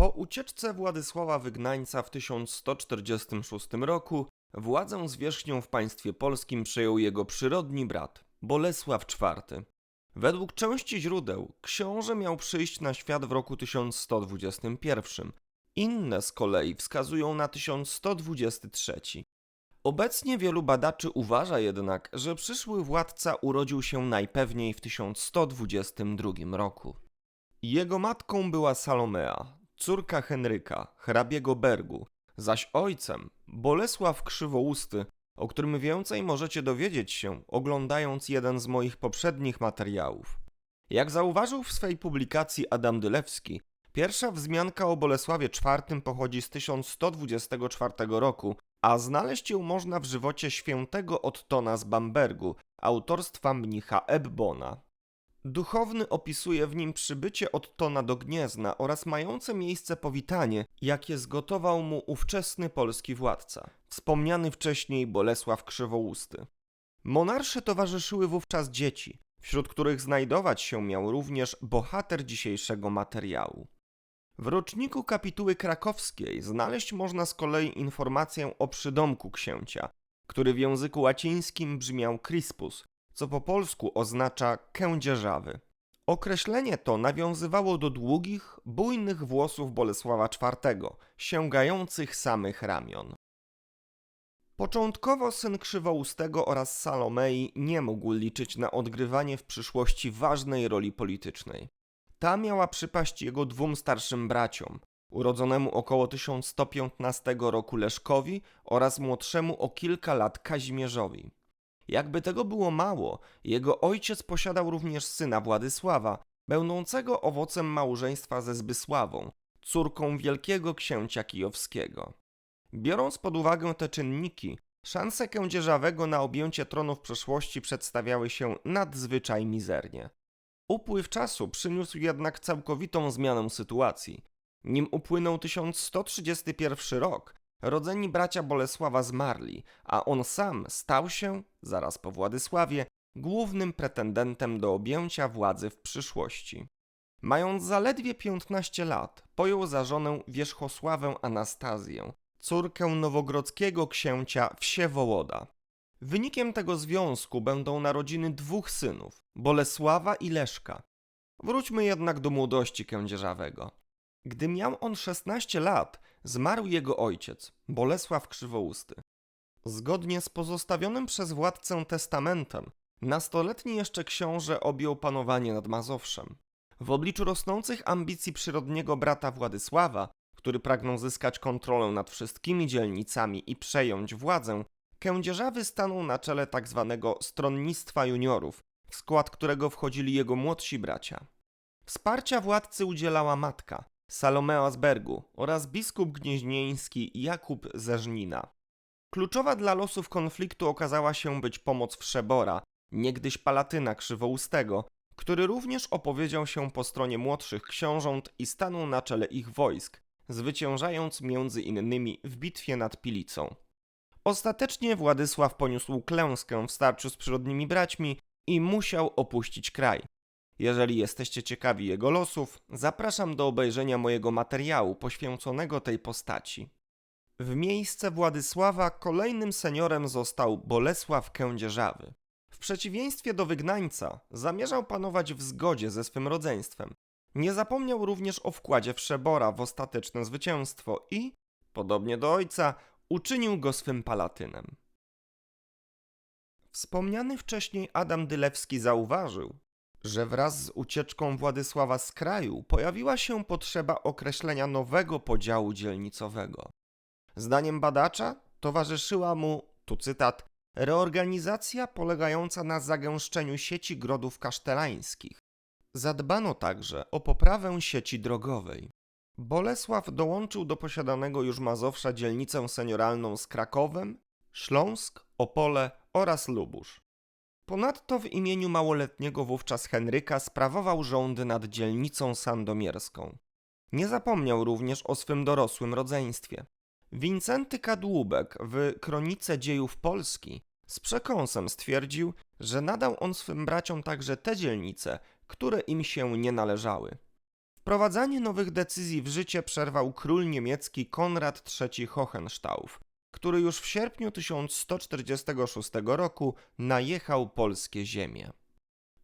Po ucieczce Władysława Wygnańca w 1146 roku władzę zwierzchnią w państwie polskim przejął jego przyrodni brat, Bolesław IV. Według części źródeł książę miał przyjść na świat w roku 1121. Inne z kolei wskazują na 1123. Obecnie wielu badaczy uważa jednak, że przyszły władca urodził się najpewniej w 1122 roku. Jego matką była Salomea, córka Henryka, hrabiego Bergu, zaś ojcem Bolesław Krzywousty, o którym więcej możecie dowiedzieć się oglądając jeden z moich poprzednich materiałów. Jak zauważył w swej publikacji Adam Dylewski, pierwsza wzmianka o Bolesławie IV pochodzi z 1124 roku, a znaleźć ją można w żywocie świętego Ottona z Bambergu, autorstwa mnicha Ebbona. Duchowny opisuje w nim przybycie Ottona do Gniezna oraz mające miejsce powitanie, jakie zgotował mu ówczesny polski władca, wspomniany wcześniej Bolesław Krzywousty. Monarsze towarzyszyły wówczas dzieci, wśród których znajdować się miał również bohater dzisiejszego materiału. W roczniku kapituły krakowskiej znaleźć można z kolei informację o przydomku księcia, który w języku łacińskim brzmiał Crispus, co po polsku oznacza kędzierzawy. Określenie to nawiązywało do długich, bujnych włosów Bolesława IV, sięgających samych ramion. Początkowo syn Krzywoustego oraz Salomei nie mógł liczyć na odgrywanie w przyszłości ważnej roli politycznej. Ta miała przypaść jego dwóm starszym braciom, urodzonemu około 1115 roku Leszkowi oraz młodszemu o kilka lat Kazimierzowi. Jakby tego było mało, jego ojciec posiadał również syna Władysława, będącego owocem małżeństwa ze Zbysławą, córką wielkiego księcia kijowskiego. Biorąc pod uwagę te czynniki, szanse kędzierzawego na objęcie tronu w przeszłości przedstawiały się nadzwyczaj mizernie. Upływ czasu przyniósł jednak całkowitą zmianę sytuacji. Nim upłynął 1131 rok, rodzeni bracia Bolesława zmarli, a on sam stał się, zaraz po Władysławie, głównym pretendentem do objęcia władzy w przyszłości. Mając zaledwie 15 lat, pojął za żonę Wierzchosławę Anastazję, córkę nowogrodzkiego księcia Wsiewołoda. Wynikiem tego związku będą narodziny dwóch synów, Bolesława i Leszka. Wróćmy jednak do młodości kędzierzawego. Gdy miał on 16 lat, zmarł jego ojciec, Bolesław Krzywousty. Zgodnie z pozostawionym przez władcę testamentem, nastoletni jeszcze książę objął panowanie nad Mazowszem. W obliczu rosnących ambicji przyrodniego brata Władysława, który pragnął zyskać kontrolę nad wszystkimi dzielnicami i przejąć władzę, Kędzierzawy stanął na czele tzw. Tak stronnictwa juniorów, w skład którego wchodzili jego młodsi bracia. Wsparcia władcy udzielała matka, Salomea z Bergu oraz biskup gnieźnieński Jakub ze Żnina. Kluczowa dla losów konfliktu okazała się być pomoc Wszebora, niegdyś palatyna krzywoustego, który również opowiedział się po stronie młodszych książąt i stanął na czele ich wojsk, zwyciężając między innymi w bitwie nad Pilicą. Ostatecznie Władysław poniósł klęskę w starciu z przyrodnimi braćmi i musiał opuścić kraj. Jeżeli jesteście ciekawi jego losów, zapraszam do obejrzenia mojego materiału poświęconego tej postaci. W miejsce Władysława kolejnym seniorem został Bolesław Kędzierzawy. W przeciwieństwie do wygnańca zamierzał panować w zgodzie ze swym rodzeństwem. Nie zapomniał również o wkładzie Wszebora w ostateczne zwycięstwo i, podobnie do ojca, uczynił go swym palatynem. Wspomniany wcześniej Adam Dylewski zauważył, że wraz z ucieczką Władysława z kraju pojawiła się potrzeba określenia nowego podziału dzielnicowego. Zdaniem badacza towarzyszyła mu, tu cytat, reorganizacja polegająca na zagęszczeniu sieci grodów kasztelańskich. Zadbano także o poprawę sieci drogowej. Bolesław dołączył do posiadanego już Mazowsza dzielnicę senioralną z Krakowem, Śląsk, Opole oraz Lubusz. Ponadto w imieniu małoletniego wówczas Henryka sprawował rządy nad dzielnicą sandomierską. Nie zapomniał również o swym dorosłym rodzeństwie. Wincenty Kadłubek w Kronice Dziejów Polski z przekąsem stwierdził, że nadał on swym braciom także te dzielnice, które im się nie należały. Wprowadzanie nowych decyzji w życie przerwał król niemiecki Konrad III Hohenstauf, który już w sierpniu 1146 roku najechał polskie ziemie.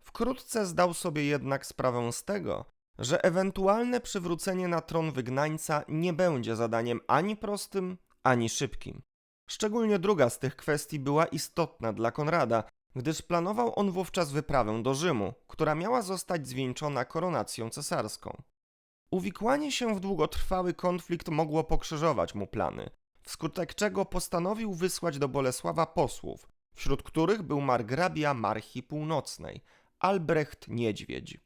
Wkrótce zdał sobie jednak sprawę z tego, że ewentualne przywrócenie na tron wygnańca nie będzie zadaniem ani prostym, ani szybkim. Szczególnie druga z tych kwestii była istotna dla Konrada, gdyż planował on wówczas wyprawę do Rzymu, która miała zostać zwieńczona koronacją cesarską. Uwikłanie się w długotrwały konflikt mogło pokrzyżować mu plany, wskutek czego postanowił wysłać do Bolesława posłów, wśród których był margrabia Marchi Północnej, Albrecht Niedźwiedź.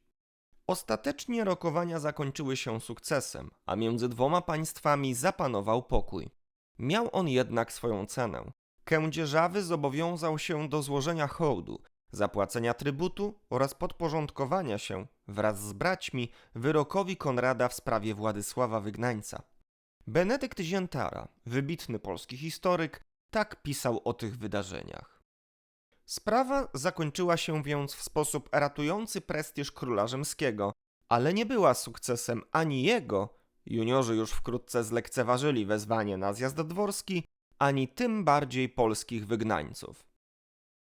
Ostatecznie rokowania zakończyły się sukcesem, a między dwoma państwami zapanował pokój. Miał on jednak swoją cenę. Kędzierzawy zobowiązał się do złożenia hołdu, zapłacenia trybutu oraz podporządkowania się wraz z braćmi wyrokowi Konrada w sprawie Władysława Wygnańca. Benedykt Ziętara, wybitny polski historyk, tak pisał o tych wydarzeniach. Sprawa zakończyła się więc w sposób ratujący prestiż króla rzymskiego, ale nie była sukcesem ani jego, juniorzy już wkrótce zlekceważyli wezwanie na zjazd dworski, ani tym bardziej polskich wygnańców.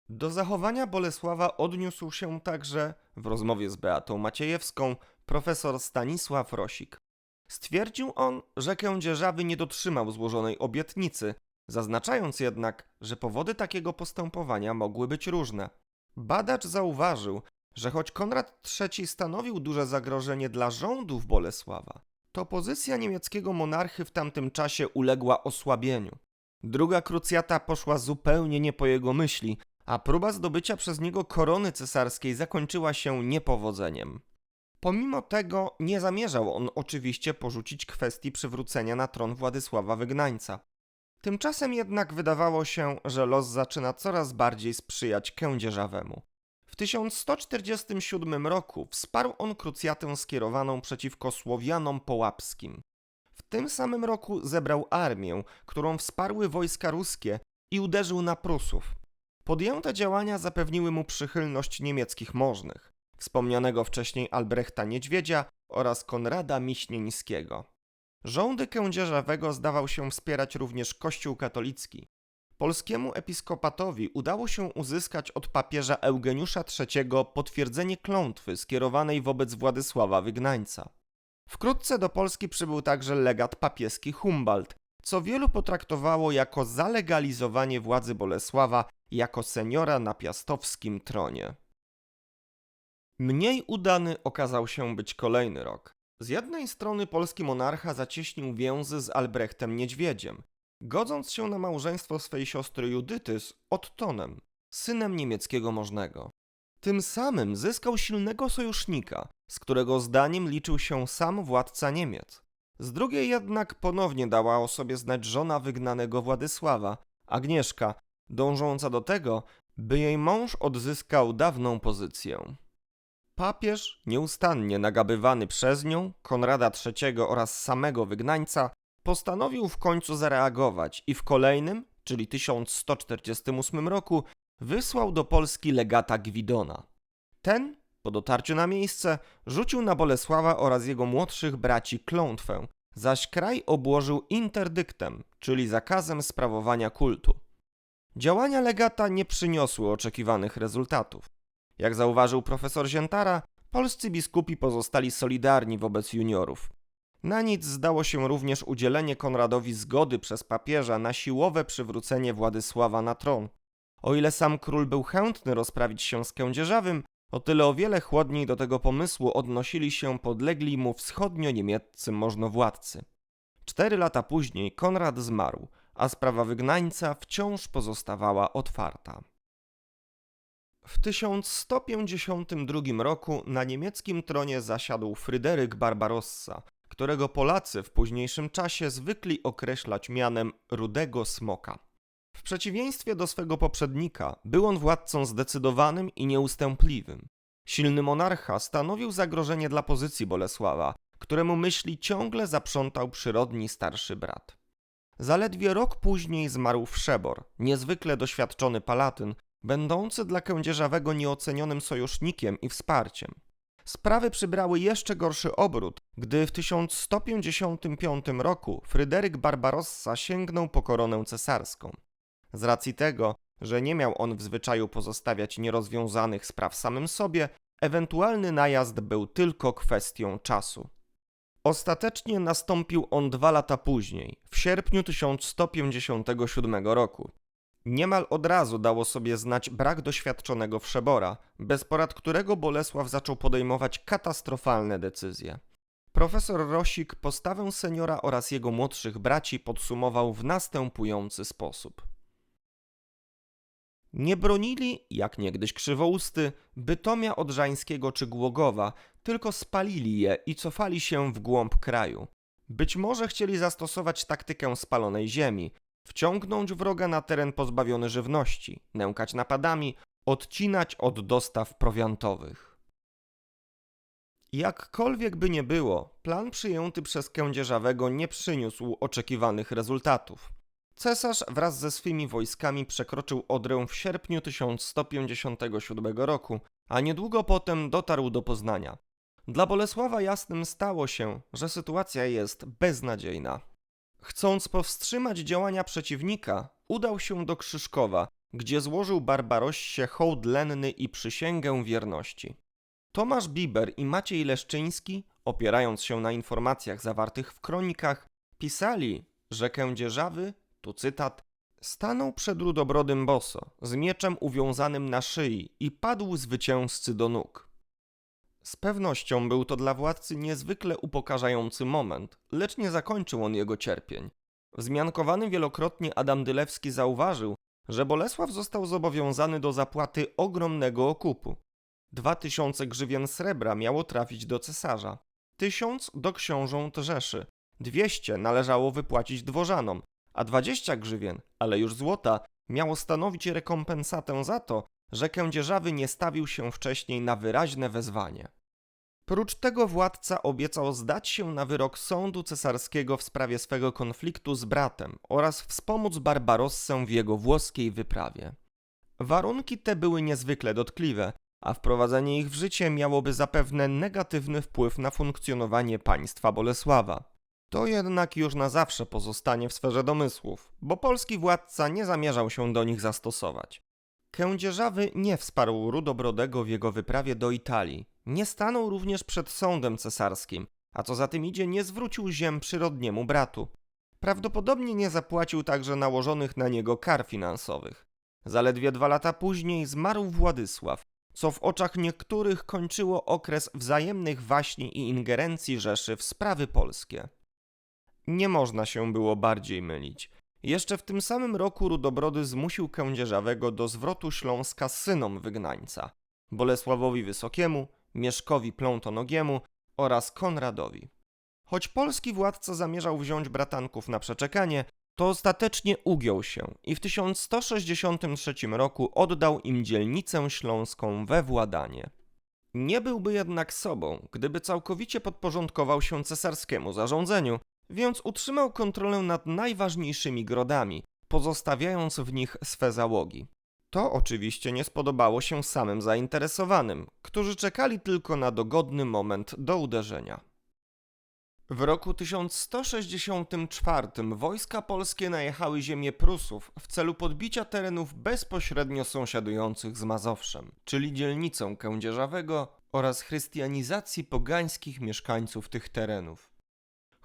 Do zachowania Bolesława odniósł się także, w rozmowie z Beatą Maciejewską, profesor Stanisław Rosik. Stwierdził on, że Kędzierzawy nie dotrzymał złożonej obietnicy, zaznaczając jednak, że powody takiego postępowania mogły być różne. Badacz zauważył, że choć Konrad III stanowił duże zagrożenie dla rządów Bolesława, to pozycja niemieckiego monarchy w tamtym czasie uległa osłabieniu. Druga krucjata poszła zupełnie nie po jego myśli, a próba zdobycia przez niego korony cesarskiej zakończyła się niepowodzeniem. Pomimo tego nie zamierzał on oczywiście porzucić kwestii przywrócenia na tron Władysława Wygnańca. Tymczasem jednak wydawało się, że los zaczyna coraz bardziej sprzyjać kędzierzawemu. W 1147 roku wsparł on krucjatę skierowaną przeciwko Słowianom Połapskim. W tym samym roku zebrał armię, którą wsparły wojska ruskie i uderzył na Prusów. Podjęte działania zapewniły mu przychylność niemieckich możnych, wspomnianego wcześniej Albrechta Niedźwiedzia oraz Konrada Miśnieńskiego. Rządy kędzierzawego zdawał się wspierać również Kościół katolicki. Polskiemu episkopatowi udało się uzyskać od papieża Eugeniusza III potwierdzenie klątwy skierowanej wobec Władysława Wygnańca. Wkrótce do Polski przybył także legat papieski Humbald, co wielu potraktowało jako zalegalizowanie władzy Bolesława jako seniora na piastowskim tronie. Mniej udany okazał się być kolejny rok. Z jednej strony polski monarcha zacieśnił więzy z Albrechtem Niedźwiedziem, godząc się na małżeństwo swej siostry Judyty z Ottonem, synem niemieckiego możnego. Tym samym zyskał silnego sojusznika, z którego zdaniem liczył się sam władca Niemiec. Z drugiej jednak ponownie dała o sobie znać żona wygnanego Władysława, Agnieszka, dążąca do tego, by jej mąż odzyskał dawną pozycję. Papież, nieustannie nagabywany przez nią, Konrada III oraz samego wygnańca, postanowił w końcu zareagować i w kolejnym, czyli 1148 roku, wysłał do Polski legata Gwidona. Ten, po dotarciu na miejsce, rzucił na Bolesława oraz jego młodszych braci klątwę, zaś kraj obłożył interdyktem, czyli zakazem sprawowania kultu. Działania legata nie przyniosły oczekiwanych rezultatów. Jak zauważył profesor Ziętara, polscy biskupi pozostali solidarni wobec juniorów. Na nic zdało się również udzielenie Konradowi zgody przez papieża na siłowe przywrócenie Władysława na tron. O ile sam król był chętny rozprawić się z Kędzierzawym, o tyle o wiele chłodniej do tego pomysłu odnosili się podlegli mu wschodnio-niemieccy możnowładcy. Cztery lata później Konrad zmarł, a sprawa wygnańca wciąż pozostawała otwarta. W 1152 roku na niemieckim tronie zasiadł Fryderyk Barbarossa, którego Polacy w późniejszym czasie zwykli określać mianem Rudego Smoka. W przeciwieństwie do swego poprzednika, był on władcą zdecydowanym i nieustępliwym. Silny monarcha stanowił zagrożenie dla pozycji Bolesława, któremu myśli ciągle zaprzątał przyrodni starszy brat. Zaledwie rok później zmarł Wszebor, niezwykle doświadczony palatyn, będący dla kędzierzawego nieocenionym sojusznikiem i wsparciem. Sprawy przybrały jeszcze gorszy obrót, gdy w 1155 roku Fryderyk Barbarossa sięgnął po koronę cesarską. Z racji tego, że nie miał on w zwyczaju pozostawiać nierozwiązanych spraw samym sobie, ewentualny najazd był tylko kwestią czasu. Ostatecznie nastąpił on dwa lata później, w sierpniu 1157 roku. Niemal od razu dało sobie znać brak doświadczonego wszebora, bez porad którego Bolesław zaczął podejmować katastrofalne decyzje. Profesor Rosik postawę seniora oraz jego młodszych braci podsumował w następujący sposób. Nie bronili, jak niegdyś krzywousty, Bytomia Odrzańskiego czy Głogowa, tylko spalili je i cofali się w głąb kraju. Być może chcieli zastosować taktykę spalonej ziemi, wciągnąć wroga na teren pozbawiony żywności, nękać napadami, odcinać od dostaw prowiantowych. Jakkolwiek by nie było, plan przyjęty przez Kędzierzawego nie przyniósł oczekiwanych rezultatów. Cesarz wraz ze swymi wojskami przekroczył Odrę w sierpniu 1157 roku, a niedługo potem dotarł do Poznania. Dla Bolesława jasnym stało się, że sytuacja jest beznadziejna. Chcąc powstrzymać działania przeciwnika, udał się do Krzyżkowa, gdzie złożył Barbarossie hołd lenny i przysięgę wierności. Tomasz Biber i Maciej Leszczyński, opierając się na informacjach zawartych w kronikach, pisali, że Kędzierzawy, tu cytat, stanął przed Rudobrodym boso, z mieczem uwiązanym na szyi i padł zwycięzcy do nóg. Z pewnością był to dla władcy niezwykle upokarzający moment, lecz nie zakończył on jego cierpień. Wzmiankowany wielokrotnie Adam Dylewski zauważył, że Bolesław został zobowiązany do zapłaty ogromnego okupu. Dwa tysiące grzywien srebra miało trafić do cesarza, tysiąc do książąt Rzeszy, dwieście należało wypłacić dworzanom, a dwadzieścia grzywien, ale już złota, miało stanowić rekompensatę za to, że Kędzierzawy nie stawił się wcześniej na wyraźne wezwanie. Prócz tego władca obiecał zdać się na wyrok sądu cesarskiego w sprawie swego konfliktu z bratem oraz wspomóc Barbarossę w jego włoskiej wyprawie. Warunki te były niezwykle dotkliwe, a wprowadzenie ich w życie miałoby zapewne negatywny wpływ na funkcjonowanie państwa Bolesława. To jednak już na zawsze pozostanie w sferze domysłów, bo polski władca nie zamierzał się do nich zastosować. Kędzierzawy nie wsparł Rudobrodego w jego wyprawie do Italii, nie stanął również przed sądem cesarskim, a co za tym idzie, nie zwrócił ziem przyrodniemu bratu. Prawdopodobnie nie zapłacił także nałożonych na niego kar finansowych. Zaledwie dwa lata później zmarł Władysław, co w oczach niektórych kończyło okres wzajemnych waśni i ingerencji Rzeszy w sprawy polskie. Nie można się było bardziej mylić. Jeszcze w tym samym roku Rudobrody zmusił Kędzierzawego do zwrotu Śląska synom wygnańca Bolesławowi Wysokiemu, Mieszkowi Plątonogiemu oraz Konradowi. Choć polski władca zamierzał wziąć bratanków na przeczekanie, to ostatecznie ugiął się i w 1163 roku oddał im dzielnicę śląską we władanie. Nie byłby jednak sobą, gdyby całkowicie podporządkował się cesarskiemu zarządzeniu, więc utrzymał kontrolę nad najważniejszymi grodami, pozostawiając w nich swe załogi. To oczywiście nie spodobało się samym zainteresowanym, którzy czekali tylko na dogodny moment do uderzenia. W roku 1164 wojska polskie najechały ziemię Prusów w celu podbicia terenów bezpośrednio sąsiadujących z Mazowszem, czyli dzielnicą Kędzierzawego oraz chrystianizacji pogańskich mieszkańców tych terenów.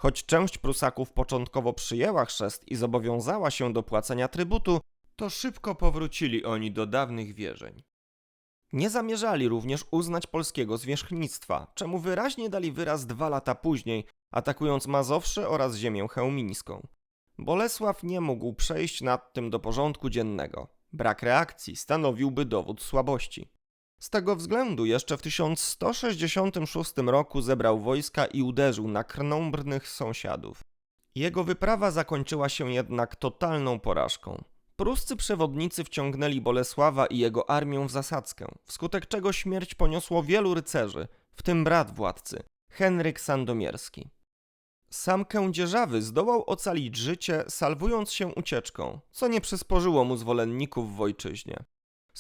Choć część Prusaków początkowo przyjęła chrzest i zobowiązała się do płacenia trybutu, to szybko powrócili oni do dawnych wierzeń. Nie zamierzali również uznać polskiego zwierzchnictwa, czemu wyraźnie dali wyraz dwa lata później, atakując Mazowsze oraz ziemię chełmińską. Bolesław nie mógł przejść nad tym do porządku dziennego. Brak reakcji stanowiłby dowód słabości. Z tego względu jeszcze w 1166 roku zebrał wojska i uderzył na krnąbrnych sąsiadów. Jego wyprawa zakończyła się jednak totalną porażką. Pruscy przewodnicy wciągnęli Bolesława i jego armię w zasadzkę, wskutek czego śmierć poniosło wielu rycerzy, w tym brat władcy, Henryk Sandomierski. Sam Kędzierzawy zdołał ocalić życie, salwując się ucieczką, co nie przysporzyło mu zwolenników w ojczyźnie.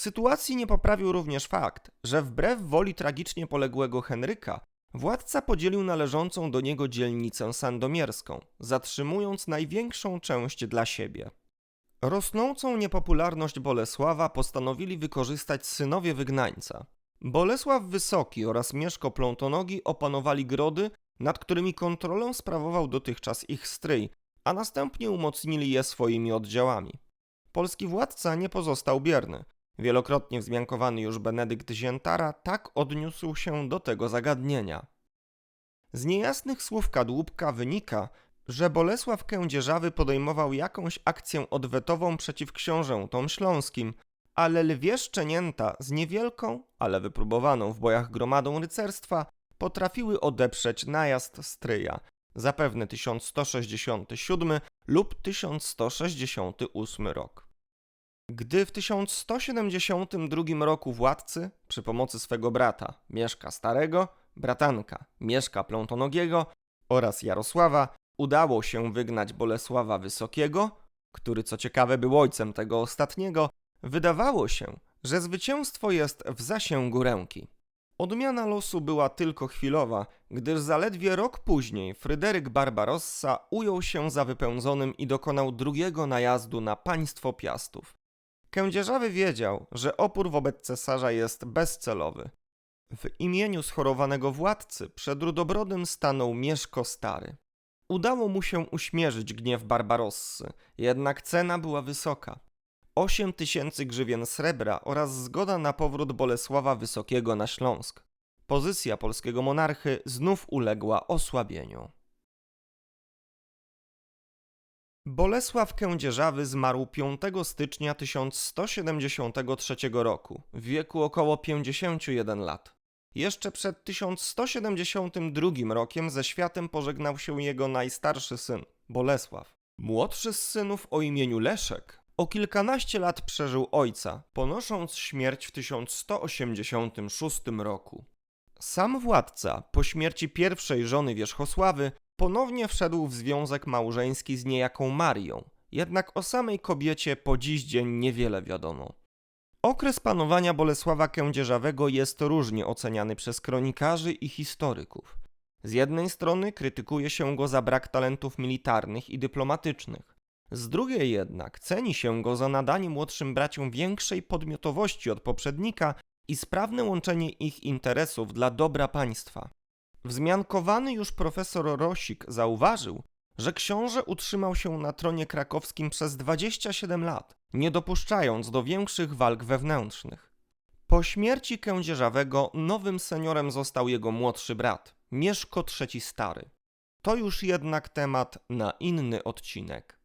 Sytuacji nie poprawił również fakt, że wbrew woli tragicznie poległego Henryka, władca podzielił należącą do niego dzielnicę sandomierską, zatrzymując największą część dla siebie. Rosnącą niepopularność Bolesława postanowili wykorzystać synowie wygnańca. Bolesław Wysoki oraz Mieszko Plątonogi opanowali grody, nad którymi kontrolę sprawował dotychczas ich stryj, a następnie umocnili je swoimi oddziałami. Polski władca nie pozostał bierny. Wielokrotnie wzmiankowany już Benedykt Ziętara tak odniósł się do tego zagadnienia. Z niejasnych słów Kadłubka wynika, że Bolesław Kędzierzawy podejmował jakąś akcję odwetową przeciw książętom śląskim, ale lwie szczenięta z niewielką, ale wypróbowaną w bojach gromadą rycerstwa potrafiły odeprzeć najazd stryja, zapewne 1167 lub 1168 rok. Gdy w 1172 roku władcy, przy pomocy swego brata Mieszka Starego, bratanka Mieszka Plątonogiego oraz Jarosława udało się wygnać Bolesława Wysokiego, który co ciekawe był ojcem tego ostatniego, wydawało się, że zwycięstwo jest w zasięgu ręki. Odmiana losu była tylko chwilowa, gdyż zaledwie rok później Fryderyk Barbarossa ujął się za wypełzonym i dokonał drugiego najazdu na państwo Piastów. Kędzierzawy wiedział, że opór wobec cesarza jest bezcelowy. W imieniu schorowanego władcy przed Rudobrodem stanął Mieszko Stary. Udało mu się uśmierzyć gniew Barbarossy, jednak cena była wysoka. 8 tysięcy grzywien srebra oraz zgoda na powrót Bolesława Wysokiego na Śląsk. Pozycja polskiego monarchy znów uległa osłabieniu. Bolesław Kędzierzawy zmarł 5 stycznia 1173 roku, w wieku około 51 lat. Jeszcze przed 1172 rokiem ze światem pożegnał się jego najstarszy syn, Bolesław. Młodszy z synów o imieniu Leszek o kilkanaście lat przeżył ojca, ponosząc śmierć w 1186 roku. Sam władca, po śmierci pierwszej żony Wierzchosławy, ponownie wszedł w związek małżeński z niejaką Marią, jednak o samej kobiecie po dziś dzień niewiele wiadomo. Okres panowania Bolesława Kędzierzawego jest różnie oceniany przez kronikarzy i historyków. Z jednej strony krytykuje się go za brak talentów militarnych i dyplomatycznych, z drugiej jednak ceni się go za nadanie młodszym braciom większej podmiotowości od poprzednika i sprawne łączenie ich interesów dla dobra państwa. Wzmiankowany już profesor Rosik zauważył, że książę utrzymał się na tronie krakowskim przez 27 lat, nie dopuszczając do większych walk wewnętrznych. Po śmierci Kędzierzawego nowym seniorem został jego młodszy brat, Mieszko III Stary. To już jednak temat na inny odcinek.